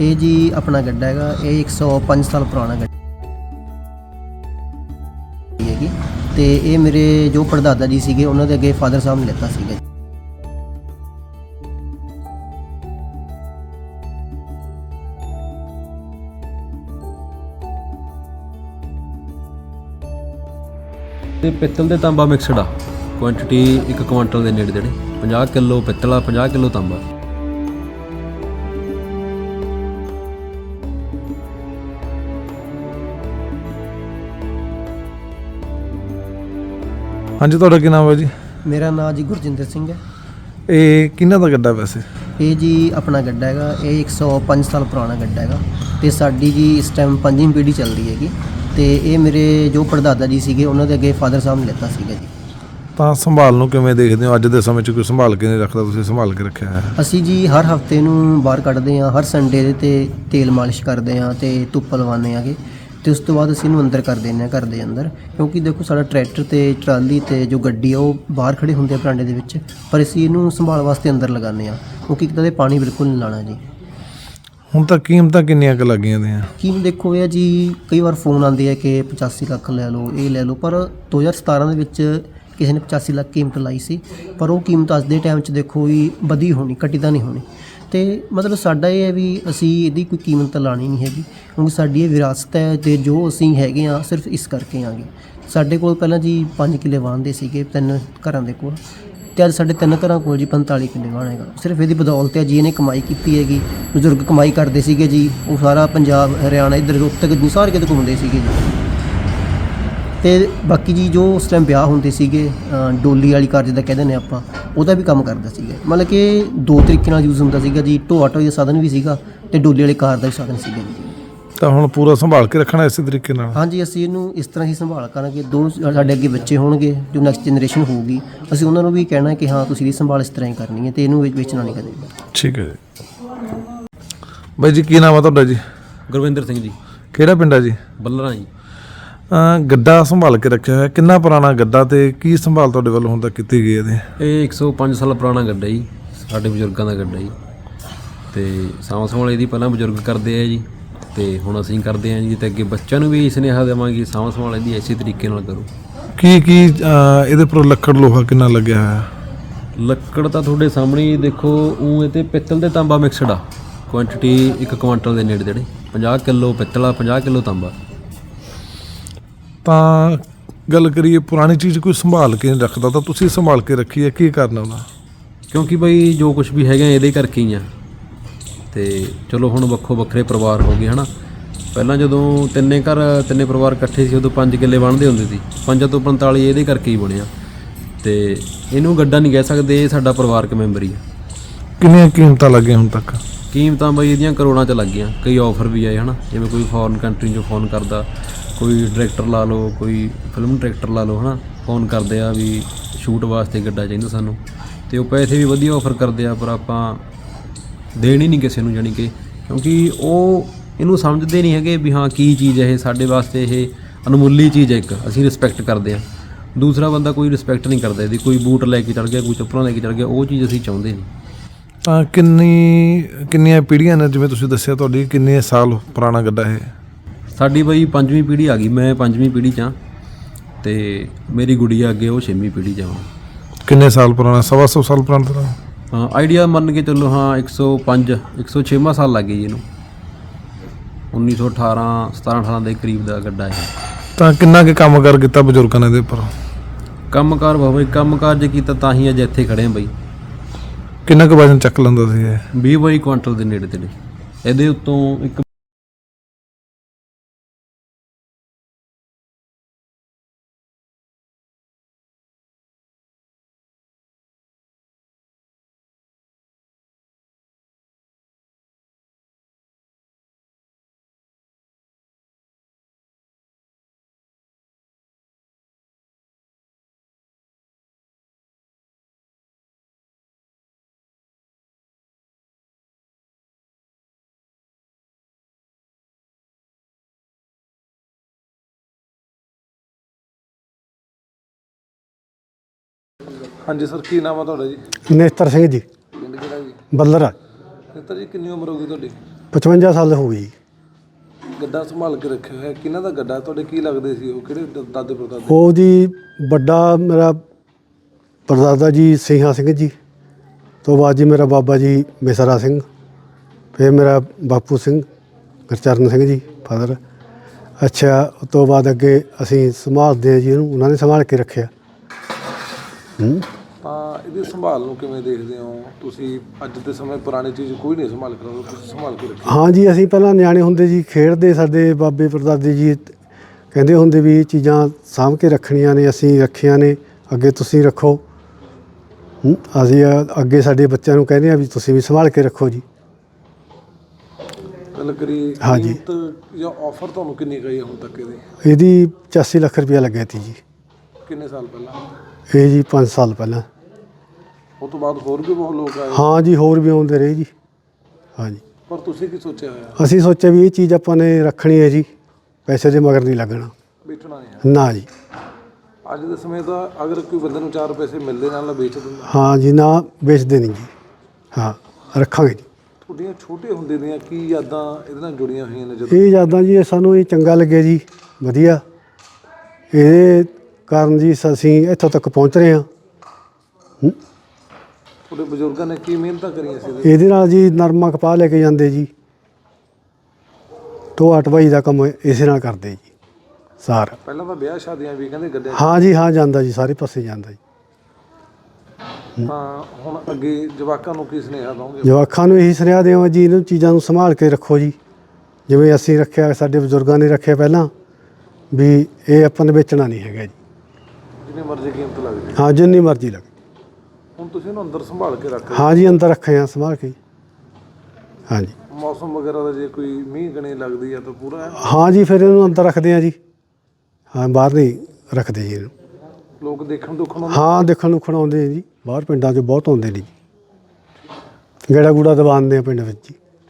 ਇਹ ਜੀ ਆਪਣਾ ਗੱਡਾ ਹੈਗਾ, ਇਹ 105 ਸਾਲ ਪੁਰਾਣਾ ਗੱਡਾ ਹੈਗੀ। ਤੇ ਇਹ ਮੇਰੇ ਜੋ ਪੜਦਾਦਾ ਜੀ ਸੀਗੇ, ਉਹਨਾਂ ਦੇ ਅੱਗੇ ਫਾਦਰ ਸਾਹਿਬ ਨੇ ਲਿੱਤਾ ਸੀਗਾ ਜੀ। ਤੇ ਪਿੱਤਲ ਦੇ ਤਾਂਬਾ ਮਿਕਸਡ ਆ। ਕੁਆਂਟੀਟੀ 1 ਕੁਆਂਟਲ ਦੇ ਨੇੜੇ ਤੇੜੇ। 50 ਕਿਲੋ ਪਿੱਤਲ ਆ 50 ਕਿਲੋ ਤਾਂਬਾ। ਹਾਂਜੀ ਤੁਹਾਡਾ ਕੀ ਨਾਮ ਹੈ ਜੀ? ਮੇਰਾ ਨਾਮ ਜੀ ਗੁਰਜਿੰਦਰ ਸਿੰਘ ਹੈ। ਇਹ ਕਿਹਨਾਂ ਦਾ ਗੱਡਾ ਵੈਸੇ? ਇਹ ਜੀ ਆਪਣਾ ਗੱਡਾ ਹੈਗਾ ਇਹ 105 ਸਾਲ ਪੁਰਾਣਾ ਗੱਡਾ ਹੈਗਾ ਤੇ ਸਾਡੀ ਜੀ ਇਸ ਟਾਈਮ ਪੰਜਵੀਂ ਪੀੜ੍ਹੀ ਚੱਲਦੀ ਹੈਗੀ ਤੇ ਇਹ ਮੇਰੇ ਜੋ ਪੜਦਾਦਾ ਜੀ ਸੀਗੇ ਉਹਨਾਂ ਦੇ ਅੱਗੇ ਫਾਦਰ ਸਾਹਿਬ ਨੇ ਲਿੱਤਾ ਸੀਗਾ ਜੀ। ਤਾਂ ਸੰਭਾਲ ਨੂੰ ਕਿਵੇਂ ਦੇਖਦੇ ਹੋ? ਅੱਜ ਦੇ ਸਮੇਂ 'ਚ ਕੋਈ ਸੰਭਾਲ ਕੇ ਨਹੀਂ ਰੱਖਦਾ ਤੁਸੀਂ? ਸੰਭਾਲ ਕੇ ਰੱਖਿਆ ਹੈ। ਅਸੀਂ ਜੀ ਹਰ ਹਫ਼ਤੇ ਨੂੰ ਬਾਹਰ ਕੱਢਦੇ ਹਾਂ ਹਰ ਸੰਡੇ ਦੇ ਤੇ ਤੇਲ ਮਾਲਿਸ਼ ਕਰਦੇ ਹਾਂ ਤੇ ਧੁੱਪ ਲਵਾਉਂਦੇ ਆਗੇ ਤੇ ਉਸ ਤੋਂ ਬਾਅਦ ਅਸੀਂ ਇਹਨੂੰ ਅੰਦਰ ਕਰ ਦਿੰਦੇ ਹਾਂ ਘਰ ਦੇ ਅੰਦਰ। ਕਿਉਂਕਿ ਦੇਖੋ ਸਾਡਾ ਟਰੈਕਟਰ ਤੇ ਟਰਾਲੀ ਤੇ ਜੋ ਗੱਡੀ ਆ ਉਹ ਬਾਹਰ ਖੜੇ ਹੁੰਦੇ ਆ ਬਰਾਂਡੇ ਦੇ ਵਿੱਚ। ਪਰ ਅਸੀਂ ਇਹਨੂੰ ਸੰਭਾਲ ਵਾਸਤੇ ਅੰਦਰ ਲਗਾਉਂਦੇ ਹਾਂ। ਕਿਉਂਕਿ ਕਿਤੇ ਪਾਣੀ ਬਿਲਕੁਲ ਨਹੀਂ ਲਾਣਾ ਜੀ। ਹੁਣ ਤਾਂ ਕੀਮਤਾਂ ਕਿੰਨੀਆਂ ਕੁ ਲੱਗੀਆਂ ਦੀਆਂ? ਕੀ ਦੇਖੋ ਇਹ ਜੀ ਕਈ ਵਾਰ ਫੋਨ ਆਉਂਦੇ ਆ ਕਿ 85 ਲੱਖ ਲੈ ਲਓ ਇਹ ਲੈ ਲਓ। ਪਰ 2017 ਦੇ ਵਿੱਚ ਕਿਸੇ ਨੇ 85 ਲੱਖ ਕੀਮਤ ਲਾਈ ਸੀ। ਪਰ ਉਹ ਕੀਮਤ ਅੱਜ ਦੇ ਟਾਈਮ 'ਚ ਦੇਖੋ ਵੀ ਵਧੀ ਹੋਣੀ ਘਟੀ ਤਾਂ ਨਹੀਂ ਹੋਣੀ। ਤੇ ਮਤਲਬ ਸਾਡਾ ਇਹ ਹੈ ਵੀ ਅਸੀਂ ਇਹਦੀ ਕੋਈ ਕੀਮਤ ਤਾਂ ਲਾਣੀ ਨਹੀਂ ਹੈਗੀ, ਕਿਉਂਕਿ ਸਾਡੀ ਇਹ ਵਿਰਾਸਤ ਹੈ ਤੇ ਜੋ ਅਸੀਂ ਹੈਗੇ ਆ ਸਿਰਫ ਇਸ ਕਰਕੇ ਆਂਗੇ ਸਾਡੇ ਕੋਲ ਪਹਿਲਾਂ ਜੀ 5 ਕਿੱਲੇ ਵਾਹਣ ਦੇ ਸੀਗੇ, ਤਿੰਨ ਘਰਾਂ ਦੇ ਕੋਲ। ਤੇ ਅੱਜ ਸਾਡੇ ਤਿੰਨ ਘਰਾਂ ਕੋਲ ਜੀ 45 ਕਿੱਲੇ ਵਾਹਣ ਹੈਗਾ। ਸਿਰਫ ਇਹਦੀ ਬਦੌਲਤ ਹੈ ਜੀ, ਇਹਨੇ ਕਮਾਈ ਕੀਤੀ ਹੈਗੀ। ਬਜ਼ੁਰਗ ਕਮਾਈ ਕਰਦੇ ਸੀਗੇ ਜੀ, ਉਹ ਸਾਰਾ ਪੰਜਾਬ, ਹਰਿਆਣਾ, ਇੱਧਰ ਉੱਤਰ ਤੱਕ ਸਾਰੇ ਕਿਤੇ ਘੁੰਮਦੇ ਸੀਗੇ ਜੀ। ਤੇ ਬਾਕੀ ਜੀ ਜੋ ਉਸ ਟਾਈਮ ਵਿਆਹ ਹੁੰਦੇ ਸੀਗੇ ਡੋਲੀ ਵਾਲੀ ਕਾਰ ਜਿੱਦਾਂ ਕਹਿੰਦੇ ਨੇ ਆਪਾਂ ਉਹਦਾ ਵੀ ਕੰਮ ਕਰਦਾ ਸੀਗਾ। ਮਤਲਬ ਕਿ ਦੋ ਤਰੀਕੇ ਨਾਲ ਯੂਜ਼ ਹੁੰਦਾ ਸੀਗਾ ਜੀ ਢੋਆ ਢੋਈ ਦਾ ਸਾਧਨ ਵੀ ਸੀਗਾ ਤੇ ਡੋਲੀ ਵਾਲੀ ਕਾਰ ਦਾ ਵੀ ਸਾਧਨ ਸੀਗਾ ਜੀ। ਤਾਂ ਹੁਣ ਪੂਰਾ ਸੰਭਾਲ ਕੇ ਰੱਖਣਾ ਇਸੇ ਤਰੀਕੇ ਨਾਲ? ਹਾਂਜੀ ਅਸੀਂ ਇਹਨੂੰ ਇਸ ਤਰ੍ਹਾਂ ਹੀ ਸੰਭਾਲ ਕਰਾਂਗੇ। ਦੋ ਸਾਡੇ ਅੱਗੇ ਬੱਚੇ ਹੋਣਗੇ ਜੋ ਨੈਕਸਟ ਜਨਰੇਸ਼ਨ ਹੋਊਗੀ ਅਸੀਂ ਉਹਨਾਂ ਨੂੰ ਵੀ ਕਹਿਣਾ ਕਿ ਹਾਂ ਤੁਸੀਂ ਇਹਦੀ ਸੰਭਾਲ ਇਸ ਤਰ੍ਹਾਂ ਹੀ ਕਰਨੀ ਹੈ ਤੇ ਇਹਨੂੰ ਵੇਚ- ਵੇਚਣਾ ਨਹੀਂ ਕਦੇ। ਠੀਕ ਹੈ ਜੀ। ਬਾਈ ਜੀ ਕੀ ਨਾਮ ਆ ਤੁਹਾਡਾ ਜੀ? ਗੁਰਵਿੰਦਰ ਸਿੰਘ ਜੀ। ਕਿਹੜਾ ਪਿੰਡ ਆ ਜੀ? ਬੱਲਰਾਂ ਜੀ। ਗੱਡਾ ਸੰਭਾਲ ਕੇ ਰੱਖਿਆ ਹੋਇਆ। ਕਿੰਨਾ ਪੁਰਾਣਾ ਗੱਡਾ ਤੇ ਕੀ ਸੰਭਾਲ ਤੁਹਾਡੇ ਵੱਲੋਂ ਹੁਣ ਤੱਕ ਕੀਤੀ ਗਈ ਇਹਦੀ? ਇਹ 105 ਸਾਲ ਪੁਰਾਣਾ ਗੱਡਾ ਜੀ ਸਾਡੇ ਬਜ਼ੁਰਗਾਂ ਦਾ ਗੱਡਾ ਜੀ। ਤੇ ਸਾਂਭ ਸੰਭਾਲ ਇਹਦੀ ਪਹਿਲਾਂ ਬਜ਼ੁਰਗ ਕਰਦੇ ਆ ਜੀ ਤੇ ਹੁਣ ਅਸੀਂ ਕਰਦੇ ਆ ਜੀ ਤੇ ਅੱਗੇ ਬੱਚਿਆਂ ਨੂੰ ਵੀ ਸੁਨੇਹਾ ਦੇਵਾਂਗੇ ਸਾਂਭ ਸੰਭਾਲ ਇਹਦੀ ਐਸੀ ਤਰੀਕੇ ਨਾਲ ਕਰੋ। ਕੀ ਕੀ ਇਹਦੇ ਉੱਪਰ ਲੱਕੜ ਲੋਹਾ ਕਿੰਨਾ ਲੱਗਿਆ ਹੋਇਆ? ਲੱਕੜ ਤਾਂ ਤੁਹਾਡੇ ਸਾਹਮਣੇ ਦੇਖੋ ਉਹ ਇਹ ਤੇ ਪਿੱਤਲ ਤੇ ਤਾਂਬਾ ਮਿਕਸਡ ਆ। ਕੁਆਂਟੀਟੀ 1 ਕੁਆਂਟਲ ਦੇ ਨੇੜੇ ਤੇੜੇ 50 ਕਿਲੋ ਪਿੱਤਲ ਆ 50 ਕਿਲੋ ਤਾਂਬਾ। ਤਾਂ ਗੱਲ ਕਰੀਏ ਪੁਰਾਣੀ ਚੀਜ਼ ਕੋਈ ਸੰਭਾਲ ਕੇ ਨਹੀਂ ਰੱਖਦਾ ਤਾਂ ਤੁਸੀਂ ਸੰਭਾਲ ਕੇ ਰੱਖੀ ਹੈ ਕੀ ਕਰਨਾ ਉਹਦਾ ਕਿਉਂਕਿ ਬਈ ਜੋ ਕੁਝ ਵੀ ਹੈਗਾ ਇਹਦੇ ਕਰਕੇ ਹੀ ਆ। ਤੇ ਚਲੋ ਹੁਣ ਵੱਖੋ ਵੱਖਰੇ ਪਰਿਵਾਰ ਹੋ ਗਏ ਹਨਾ? ਪਹਿਲਾਂ ਜਦੋਂ ਤਿੰਨੇ ਘਰ ਤਿੰਨੇ ਪਰਿਵਾਰ ਇਕੱਠੇ ਸੀ ਉਦੋਂ ਪੰਜ ਕਿੱਲੇ ਬਣਦੇ ਹੁੰਦੇ ਸੀ। ਪੰਜਾਂ ਤੋਂ 45 ਇਹਦੇ ਕਰਕੇ ਹੀ ਬਣਿਆ। ਤੇ ਇਹਨੂੰ ਗੱਡਾ ਨਹੀਂ ਕਹਿ ਸਕਦੇ ਇਹ ਸਾਡਾ ਪਰਿਵਾਰਕ ਮੈਂਬਰ ਹੀ ਆ। ਕਿੰਨੀਆਂ ਕੀਮਤਾਂ ਲੱਗੀਆਂ ਹੁਣ ਤੱਕ? ਕੀਮਤਾਂ ਬਈ ਇਹਦੀਆਂ ਕਰੋੜਾਂ ਚ ਲੱਗ ਗਈਆਂ। ਕਈ ਆਫਰ ਵੀ ਆਏ ਹਨਾ? ਜਿਵੇਂ ਕੋਈ ਫੋਰਨ ਕੰਟਰੀ ਚੋਂ ਫੋਨ ਕਰਦਾ ਕੋਈ ਡਾਇਰੈਕਟਰ ਲਾ ਲਓ, ਕੋਈ ਫਿਲਮ ਡਾਇਰੈਕਟਰ ਲਾ ਲਓ, ਹਨਾ? ਫੋਨ ਕਰਦੇ ਆ ਵੀ ਸ਼ੂਟ ਵਾਸਤੇ ਗੱਡਾ ਚਾਹੀਦਾ ਸਾਨੂੰ। ਤੇ ਉਹ ਪੈਸੇ ਵੀ ਵਧੀਆ ਆਫਰ ਕਰਦੇ ਆ, ਪਰ ਆਪਾਂ ਦੇਣ ਹੀ ਨਹੀਂ ਕਿਸੇ ਨੂੰ, ਜਾਣੀ ਕਿ ਕਿਉਂਕਿ ਉਹ ਇਹਨੂੰ ਸਮਝਦੇ ਨਹੀਂ ਹੈਗੇ ਵੀ ਹਾਂ, ਕੀ ਚੀਜ਼ ਹੈ ਇਹ? ਸਾਡੇ ਵਾਸਤੇ ਇਹ ਅਨਮੁੱਲੀ ਚੀਜ਼ ਹੈ ਇੱਕ। ਅਸੀਂ ਰਿਸਪੈਕਟ ਕਰਦੇ ਆ। ਦੂਸਰਾ ਬੰਦਾ ਕੋਈ ਰਿਸਪੈਕਟ ਨਹੀਂ ਕਰਦਾ ਇਹਦੀ। ਕੋਈ ਬੂਟ ਲੈ ਕੇ ਚੜ ਗਿਆ, ਕੋਈ ਚੱਪਲਾਂ ਲੈ ਕੇ ਚੜ ਗਿਆ, ਉਹ ਚੀਜ਼ ਅਸੀਂ ਚਾਹੁੰਦੇ ਨਹੀਂ। ਤਾਂ ਕਿੰਨੀ, ਕਿੰਨੀਆਂ ਪੀੜ੍ਹੀਆਂ ਨੇ, ਜਿਵੇਂ ਤੁਸੀਂ ਦੱਸਿਆ ਤੁਹਾਡੀ, ਕਿੰਨੇ ਸਾਲ ਪੁਰਾਣਾ ਗੱਡਾ ਇਹ? ਸਾਡੀ ਬਈ ਪੰਜਵੀਂ ਪੀੜ੍ਹੀ ਆ ਗਈ ਮੈਂ ਪੰਜਵੀਂ ਪੀੜ੍ਹੀ 'ਚ ਹਾਂ ਤੇ ਮੇਰੀ ਗੁੜੀਆ ਅੱਗੇ ਉਹ ਛੇਵੀਂ ਪੀੜ੍ਹੀ 'ਚ ਆ ਕਿੰਨੇ ਸਾਲ ਪੁਰਾਣਾ? ਸਵਾ ਸੌ ਸਾਲ ਪੁਰਾਣਾ ਤਾਂ ਹਾਂ ਆਈਡੀਆ ਮੰਨ ਕੇ ਚੱਲੋ ਹਾਂ 105 106ਵਾਂ ਸਾਲ ਲੱਗ ਜੀ ਇਹਨੂੰ। 1918 17 18 ਦੇ ਕਰੀਬ ਦਾ ਗੱਡਾ ਇਹ। ਤਾਂ ਕਿੰਨਾ ਕੁ ਕੰਮ ਕਰ ਕੀਤਾ ਬਜ਼ੁਰਗਾਂ ਨੇ ਇਹਦੇ ਉੱਪਰ? ਕੰਮਕਾਰ ਬਾਬਾ ਕੰਮਕਾਰ ਜੇ ਕੀਤਾ ਤਾਂ ਹੀ ਅੱਜ ਇੱਥੇ ਖੜੇ ਆ ਬਈ। ਕਿੰਨਾ ਕੁ ਵਜਨ ਚੱਕ ਲੈਂਦਾ ਸੀ ਇਹ? 20 ਬਾਈ ਕੁਆਂਟਲ ਦੇ ਨੇੜੇ ਤੇੜੇ। ਇਹਦੇ ਉੱਤੋਂ ਇੱਕ ਹਾਂਜੀ ਸਰ ਕੀ ਨਾਮ ਆ ਤੁਹਾਡਾ ਜੀ? ਨੇਤਰ ਸਿੰਘ ਜੀ। ਪਿੰਡ ਕਿਹੜਾ ਜੀ? ਬੱਲਰਾ ਨੇਤਾ ਜੀ ਕਿੰਨੀ ਉਮਰ ਹੋ ਗਈ ਤੁਹਾਡੀ? 55 ਸਾਲ ਹੋ ਗਈ ਗੱਡਾ ਸੰਭਾਲ ਕੇ ਰੱਖਿਆ ਹੋਇਆ ਕਿਹਨਾਂ ਦਾ ਗੱਡਾ? ਤੁਹਾਡੇ ਕੀ ਲੱਗਦੇ ਸੀ ਉਹ? ਕਿਹੜੇ ਦ- ਦਾਦੇ ਪੜਦਾਦੇ? ਉਹ ਜੀ ਵੱਡਾ ਮੇਰਾ ਪਰਦਾਦਾ ਜੀ ਸਿੰਘਾ ਸਿੰਘ ਜੀ। ਤੋਂ ਬਾਅਦ ਜੀ ਮੇਰਾ ਬਾਬਾ ਜੀ ਮਿਸਰਾ ਸਿੰਘ। ਫਿਰ ਮੇਰਾ ਬਾਪੂ ਸਿੰਘ ਗੁਰਚਰਨ ਸਿੰਘ ਜੀ ਫਾਦਰ। ਅੱਛਾ ਉਸ ਤੋਂ ਬਾਅਦ ਅੱਗੇ ਅਸੀਂ ਸੰਭਾਲਦੇ ਹਾਂ ਜੀ ਇਹਨੂੰ ਉਹਨਾਂ ਨੇ ਸੰਭਾਲ ਕੇ ਰੱਖਿਆ। ਹੂੰ। ਤਾਂ ਇਹਦੀ ਸੰਭਾਲ ਨੂੰ ਕਿਵੇਂ ਦੇਖਦੇ ਹੋ? ਤੁਸੀਂ ਅੱਜ ਦੇ ਸਮੇਂ ਪੁਰਾਣੀ ਚੀਜ਼ ਕੋਈ ਨਹੀਂ ਸੰਭਾਲ ਕੇ ਰੱਖਦਾ ਤੁਸੀਂ ਸੰਭਾਲ ਕੇ ਰੱਖੀ। ਹਾਂ ਜੀ ਅਸੀਂ ਪਹਿਲਾਂ ਨਿਆਣੇ ਹੁੰਦੇ ਜੀ ਖੇਡਦੇ ਸਾਡੇ ਬਾਬੇ ਪਰਦਾਦੇ ਜੀ ਕਹਿੰਦੇ ਹੁੰਦੇ ਵੀ ਇਹ ਚੀਜ਼ਾਂ ਸਾਂਭ ਕੇ ਰੱਖਣੀਆਂ ਨੇ ਅਸੀਂ ਰੱਖੀਆਂ ਨੇ ਅੱਗੇ ਤੁਸੀਂ ਰੱਖੋ। ਹੂੰ, ਅਸੀਂ ਅ- ਅੱਗੇ ਸਾਡੇ ਬੱਚਿਆਂ ਨੂੰ ਕਹਿੰਦੇ ਆ ਵੀ ਤੁਸੀਂ ਵੀ ਸੰਭਾਲ ਕੇ ਰੱਖੋ ਜੀ। ਗੱਲ ਕਰੀ ਹਾਂ ਜੀ। ਕੀਮਤ ਜਾਂ ਆਫਰ ਤੁਹਾਨੂੰ ਕਿੰਨੀ ਗਈ ਹੁਣ ਤੱਕ ਇਹਦੀ? ਇਹਦੀ 85 ਲੱਖ ਰੁਪਇਆ ਲੱਗਿਆ ਸੀ ਜੀ। ਕਿੰਨੇ ਸਾਲ ਪਹਿਲਾਂ? ਇਹ ਜੀ 5 ਸਾਲ ਪਹਿਲਾਂ। ਉਹ ਤੋਂ ਬਾਅਦ ਹੋਰ ਵੀ ਬਹੁਤ ਲੋਕ ਆਏ। ਹਾਂ ਜੀ ਹੋਰ ਵੀ ਆਉਂਦੇ ਰਹੇ ਜੀ। ਹਾਂ ਜੀ। ਪਰ ਤੁਸੀਂ ਕੀ ਸੋਚਿਆ ਹੋਇਆ? ਅਸੀਂ ਸੋਚਿਆ ਵੀ ਇਹ ਚੀਜ਼ ਆਪਾਂ ਨੇ ਰੱਖਣੀ ਹੈ ਜੀ ਪੈਸੇ ਦੇ ਮਗਰ ਨਹੀਂ ਲੱਗਣਾ। ਵੇਚਣਾ ਨਹੀਂ ਹੈ। ਨਾ ਜੀ। ਅੱਜ ਦੇ ਸਮੇਂ ਦਾ ਅਗਰ ਕੋਈ ਬੰਦੇ ਨੂੰ 4 ਪੈਸੇ ਮਿਲਦੇ ਨਾਲ ਵੇਚ ਦਿੰਦਾ। ਹਾਂ ਜੀ ਨਾ ਵੇਚਦੇ ਨਹੀਂ ਜੀ। ਹਾਂ ਰੱਖਾਂਗੇ ਜੀ। ਤੁਹਾਡੀਆਂ ਛੋਟੇ ਹੁੰਦੇ ਦੀਆਂ ਕੀ ਯਾਦਾਂ ਇਹਦੇ ਨਾਲ ਜੁੜੀਆਂ ਹੋਈਆਂ ਨੇ ਜਦੋਂ? ਇਹ ਯਾਦਾਂ ਜੀ ਇਹ ਸਾਨੂੰ ਇਹ ਚੰਗਾ ਲੱਗਿਆ ਜੀ। ਵਧੀਆ। ਇਹਦੇ ਕਾਰਨ ਜੀ ਅਸੀਂ ਇੱਥੋਂ ਤੱਕ ਪਹੁੰਚ ਰਹੇ ਹਾਂ। ਤੁਹਾਡੇ ਬਜ਼ੁਰਗਾਂ ਨੇ ਕੀ ਮਿਹਨਤਾਂ ਕਰੀਆਂ ਸੀ? ਇਹਦੇ? ਇਹਦੇ ਨਾਲ ਜੀ ਨਰਮਾ ਕਪਾਹ ਲੈ ਕੇ ਜਾਂਦੇ ਜੀ। ਟੋਆ ਟਵਾਈ ਦਾ ਕੰਮ ਇਸੇ ਨਾਲ ਕਰਦੇ ਜੀ ਸਾਰ। ਪਹਿਲਾਂ ਤਾਂ ਵਿਆਹ ਸ਼ਾਦੀਆਂ ਵੀ ਕਹਿੰਦੇ ਗੱਡੇ ਹਾਂ ਜੀ ਹਾਂ ਜਾਂਦਾ ਜੀ ਸਾਰੇ ਪਾਸੇ ਜਾਂਦਾ ਜੀ। ਤਾਂ ਹੁਣ ਅੱਗੇ ਜਵਾਕਾਂ ਨੂੰ ਕੀ ਸੁਨੇਹਾ ਦਵਾਂਗੇ? ਜਵਾਕਾਂ ਨੂੰ ਇਹੀ ਸੁਨੇਹਾ ਦੇਵਾਂ ਜੀ ਇਹਨਾਂ ਚੀਜ਼ਾਂ ਨੂੰ ਸੰਭਾਲ ਕੇ ਰੱਖੋ ਜੀ। ਜਿਵੇਂ ਅਸੀਂ ਰੱਖਿਆ ਸਾਡੇ ਬਜ਼ੁਰਗਾਂ ਨੇ ਰੱਖਿਆ ਪਹਿਲਾਂ ਵੀ ਇਹ ਆਪਾਂ ਨੇ ਵੇਚਣਾ ਨਹੀਂ ਹੈਗਾ ਜੀ। ਜਿੰਨੀ ਮਰਜ਼ੀ ਕੀਮਤ ਲੱਗ ਜਾਏ ਹਾਂ ਜਿੰਨੀ ਮਰਜ਼ੀ ਲੱਗੇ। ਹੁਣ ਤੁਸੀਂ ਇਹਨੂੰ ਅੰਦਰ ਸੰਭਾਲ ਕੇ ਰੱਖ ਹਾਂ ਜੀ ਅੰਦਰ ਰੱਖੇ ਆ ਸੰਭਾਲ ਕੇ। ਹਾਂ ਜੀ। ਮੌਸਮ ਵਗੈਰਾ ਦਾ ਜੇ ਕੋਈ ਮੀਂਹ ਗਣੀ ਲੱਗਦੀ ਆ ਤਾਂ ਪੂਰਾ ਹੈ। ਜੀ ਫਿਰ ਇਹਨੂੰ ਅੰਦਰ ਰੱਖਦੇ ਆ ਜੀ। ਹਾਂ ਬਾਹਰ ਨਹੀਂ ਰੱਖਦੇ ਜੀ ਇਹਨੂੰ। ਲੋਕ ਦੇਖਣ ਦੁੱਖਣ ਨੂੰ ਹਾਂ ਦੇਖਣ ਨੂੰ ਖਣਾਉਂਦੇ ਆ ਜੀ। ਬਾਹਰ ਪਿੰਡਾਂ 'ਚ ਬਹੁਤ ਆਉਂਦੇ ਨੇ ਜੀ। ਗੇੜਾ ਗੂੜਾ ਦਬਾਉਂਦੇ ਆ ਪਿੰਡ ਵਿੱਚ ਜੀ।